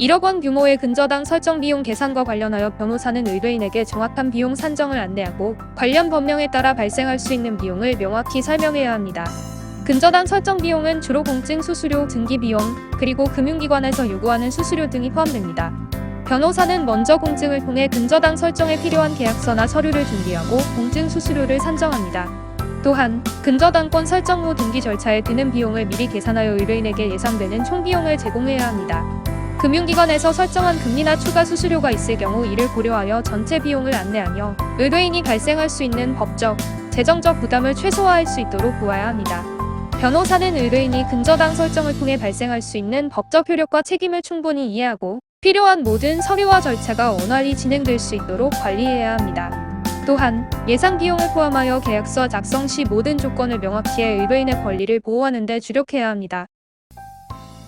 1억 원 규모의 근저당 설정 비용 계산과 관련하여 변호사는 의뢰인에게 정확한 비용 산정을 안내하고 관련 법령에 따라 발생할 수 있는 비용을 명확히 설명해야 합니다. 근저당 설정 비용은 주로 공증 수수료, 등기 비용, 그리고 금융기관에서 요구하는 수수료 등이 포함됩니다. 변호사는 먼저 공증을 통해 근저당 설정에 필요한 계약서나 서류를 준비하고 공증 수수료를 산정합니다. 또한 근저당권 설정 후 등기 절차에 드는 비용을 미리 계산하여 의뢰인에게 예상되는 총 비용을 제공해야 합니다. 금융기관에서 설정한 금리나 추가 수수료가 있을 경우 이를 고려하여 전체 비용을 안내하며 의뢰인이 발생할 수 있는 법적, 재정적 부담을 최소화할 수 있도록 도와야 합니다. 변호사는 의뢰인이 근저당 설정을 통해 발생할 수 있는 법적 효력과 책임을 충분히 이해하고 필요한 모든 서류와 절차가 원활히 진행될 수 있도록 관리해야 합니다. 또한 예상 비용을 포함하여 계약서 작성 시 모든 조건을 명확히 해 의뢰인의 권리를 보호하는 데 주력해야 합니다.